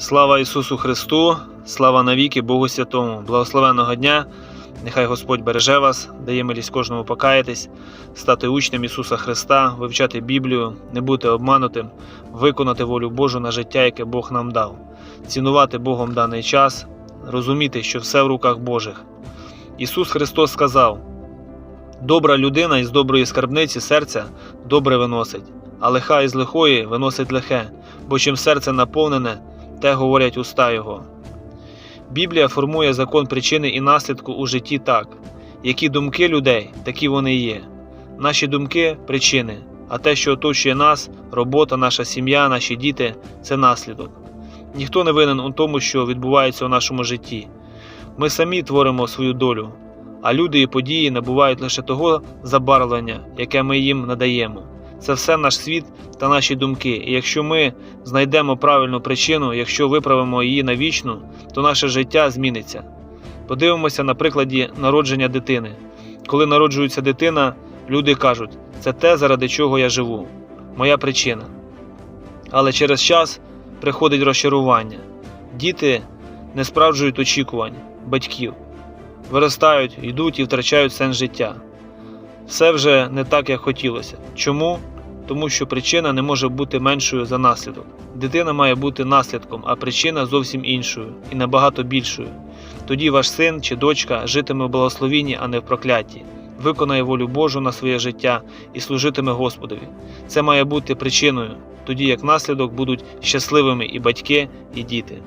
Слава Ісусу Христу, слава навіки Богу Святому, благословенного дня. Нехай Господь береже вас, дає милість кожному покаятись, стати учнем Ісуса Христа, вивчати Біблію, не бути обманутим, виконати волю Божу на життя, яке Бог нам дав, цінувати Богом даний час, розуміти, що все в руках Божих. Ісус Христос сказав: Добра людина із доброї скарбниці серця добре виносить, а лиха із лихої виносить лихе, бо чим серце наповнене, те говорять уста його. Біблія формує закон причини і наслідку у житті так: які думки людей, такі вони є. Наші думки причини, а те, що оточує нас, робота, наша сім'я, наші діти це наслідок. Ніхто не винен у тому, що відбувається у нашому житті. Ми самі творимо свою долю, а люди і події набувають лише того забарвлення, яке ми їм надаємо. Це все наш світ та наші думки. І якщо ми знайдемо правильну причину, якщо виправимо її на вічну, то наше життя зміниться. Подивимося на прикладі народження дитини. Коли народжується дитина, люди кажуть, це те, заради чого я живу, моя причина. Але через час приходить розчарування. Діти не справджують очікувань батьків, виростають, йдуть і втрачають сенс життя. Все вже не так, як хотілося. Чому? Тому що причина не може бути меншою за наслідок. Дитина має бути наслідком, а причина зовсім іншою і набагато більшою. Тоді ваш син чи дочка житиме в благословінні, а не в прокляті, виконає волю Божу на своє життя і служитиме Господові. Це має бути причиною, тоді як наслідок будуть щасливими і батьки, і діти.